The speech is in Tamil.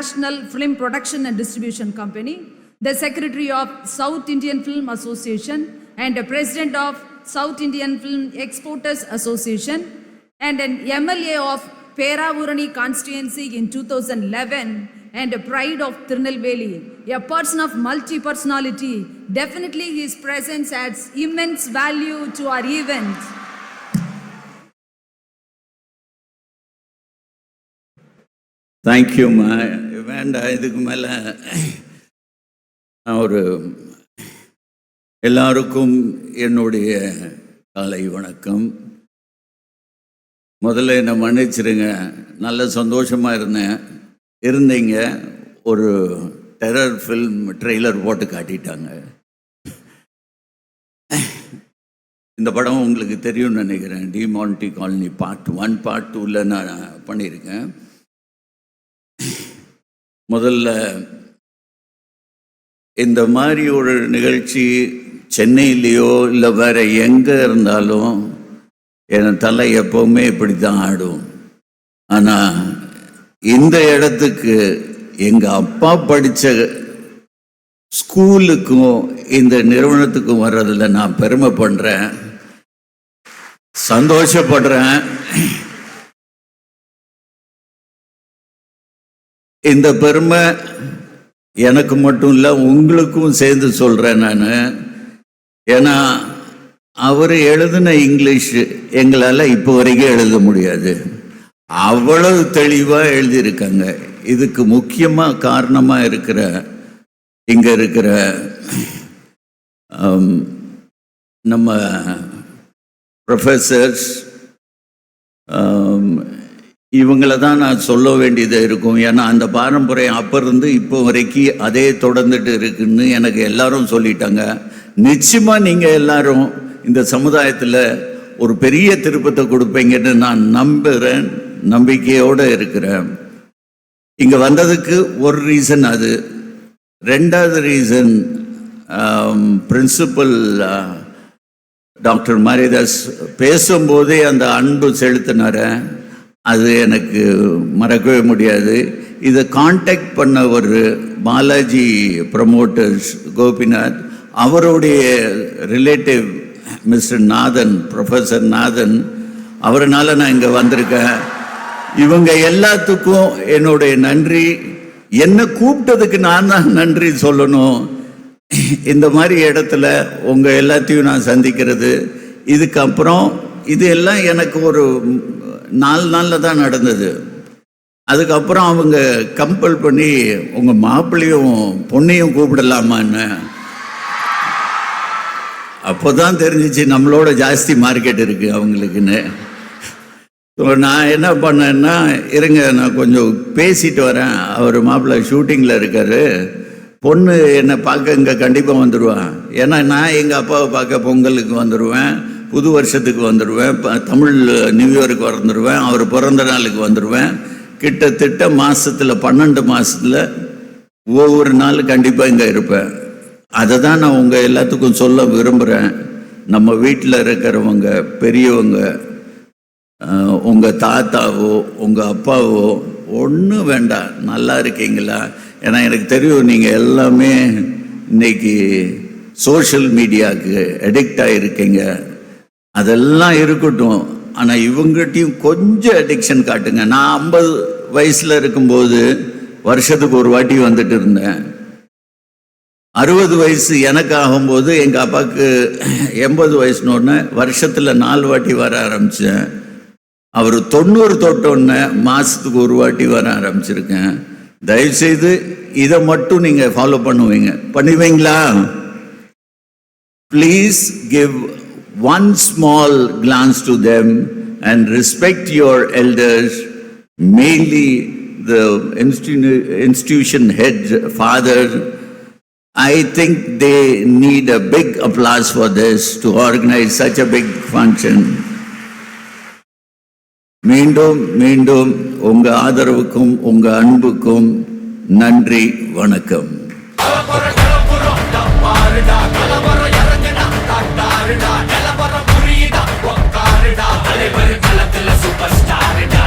International Film Production and Distribution Company, the Secretary of South Indian Film Association, and the President of South Indian Film Exporters Association, and an MLA of Peravurani constituency in 2011, and a pride of Tirunelveli, a person of multi-personality. Definitely his presence adds immense value to our event. தேங்க்யூம்மா வேண்டாம் இதுக்கு மேலே நான் ஒரு எல்லாருக்கும் என்னுடைய காலை வணக்கம். முதல்ல என்னை மன்னிச்சிருங்க. நல்ல சந்தோஷமாக இருந்தேன். இருந்தீங்க. ஒரு டெரர் ஃபில்ம் ட்ரெய்லர் போட்டு காட்டிட்டாங்க. இந்த படம் உங்களுக்கு தெரியும்னு நினைக்கிறேன். Demonte colony part one part டூவில் நான் பண்ணியிருக்கேன். முதல்ல இந்த மாதிரி ஒரு நிகழ்ச்சி சென்னையிலேயோ இல்லை வேற எங்கே இருந்தாலும் என் தலை எப்பவுமே இப்படி தான் ஆடும். ஆனால் இந்த இடத்துக்கு எங்கள் அப்பா படித்த ஸ்கூலுக்கும் இந்த நிறுவனத்துக்கும் வர்றதில் நான் பெருமை பண்ணுறேன் சந்தோஷப்படுறேன். இந்த பெருமை எனக்கு மட்டும் இல்லை உங்களுக்கும் சேர்ந்து சொல்கிறேன் நான். ஏன்னா அவர் எழுதின இங்கிலீஷ் எங்களால் இப்போ வரைக்கும் எழுத முடியாது. அவ்வளவு தெளிவாக எழுதியிருக்காங்க. இதுக்கு முக்கியமாக காரணமாக இருக்கிற இங்கே இருக்கிற நம்ம ப்ரொஃபஸர்ஸ் இவங்கள தான் நான் சொல்ல வேண்டியதாக இருக்கும். ஏன்னா அந்த பாரம்பரியம் அப்போ இருந்து இப்போ வரைக்கும் அதே தொடர்ந்துட்டு இருக்குன்னு எனக்கு எல்லாரும் சொல்லிட்டாங்க. நிச்சயமாக நீங்கள் எல்லாரும் இந்த சமுதாயத்தில் ஒரு பெரிய திருப்பத்தை கொடுப்பீங்கன்னு நான் நம்புகிறேன் நம்பிக்கையோடு இருக்கிறேன். இங்கே வந்ததுக்கு ஒரு ரீசன் அது. ரெண்டாவது ரீசன் பிரின்சிபல் டாக்டர் மாரிதாஸ் பேசும்போதே அந்த அன்பு செலுத்தினாரன் அது எனக்கு மறக்கவே முடியாது. இதை காண்டாக்ட் பண்ண ஒரு பாலாஜி ப்ரமோட்டர்ஸ் கோபிநாத் அவருடைய relative mister Nathan professor Nathan அவரனால நான் இங்கே வந்திருக்கேன். இவங்க எல்லாத்துக்கும் என்னுடைய நன்றி. என்னை கூப்பிட்டதுக்கு நான் தான் நன்றி சொல்லணும். இந்த மாதிரி இடத்துல உங்கள் எல்லாத்தையும் நான் சந்திக்கிறது. இதுக்கப்புறம் இது எல்லாம் எனக்கு ஒரு நாலு நாளில் தான் நடந்தது. அதுக்கப்புறம் அவங்க கம்பல் பண்ணி உங்கள் மாப்பிள்ளையும் பொண்ணையும் கூப்பிடலாமான்னு. அப்போ தான் தெரிஞ்சிச்சு நம்மளோட ஜாஸ்தி மார்க்கெட் இருக்குது அவங்களுக்குன்னு. ஸோ நான் என்ன பண்ணேன்னா இருங்க நான் கொஞ்சம் பேசிட்டு வரேன். அவர் மாப்பிள்ளை ஷூட்டிங்கில் இருக்காரு. பொண்ணு என்னை பார்க்க இங்கே கண்டிப்பாக வந்துடுவான் ஏன்னா நான் எங்கள் அப்பாவை பார்க்க பொங்கலுக்கு வந்துடுவேன் புது வருஷத்துக்கு வந்துடுவேன் தமிழ் நியூ இயருக்கு வந்துடுவேன் அவர் பிறந்த நாளுக்கு வந்துடுவேன் கிட்டத்தட்ட மாதத்தில் பன்னெண்டு மாதத்தில் ஒவ்வொரு நாள் கண்டிப்பாக இங்கே இருப்பேன். அதை தான் நான் உங்கள் எல்லாத்துக்கும் சொல்ல விரும்புகிறேன் நம்ம வீட்டில் இருக்கிறவங்க பெரியவங்க உங்கள் தாத்தாவோ உங்கள் அப்பாவோ ஒன்றும் வேண்டாம். நல்லா இருக்கீங்களா? ஏன்னா எனக்கு தெரியும் நீங்கள் எல்லாமே இன்னைக்கு சோஷியல் மீடியாவுக்கு அடிக்ட் ஆகிருக்கீங்க அதெல்லாம் இருக்கட்டும். ஆனால் இவங்ககிட்டயும் கொஞ்சம் அடிக்ஷன் காட்டுங்க. நான் ஐம்பது வயசில் இருக்கும்போது வருஷத்துக்கு ஒரு வாட்டி வந்துட்டு இருந்தேன். அறுபது வயசு எனக்கு ஆகும்போது எங்கள் அப்பாவுக்கு எண்பது வயசுனோடனே வருஷத்தில் நாலு வாட்டி வர ஆரம்பித்தேன் அவர் தொண்ணூறு தொட்டோன்னே மாதத்துக்கு ஒரு வாட்டி வர ஆரம்பிச்சிருக்கேன். தயவுசெய்து இதை மட்டும் நீங்கள் ஃபாலோ பண்ணுவீங்க. பண்ணுவீங்களா? Please give One small glance to them and respect your elders mainly the institution head father I think they need a big applause for this to organize such a big function. மீண்டும் மீண்டும் உங்க ஆதரவுக்கும் உங்க அன்புக்கும் நன்றி வணக்கம் Everybody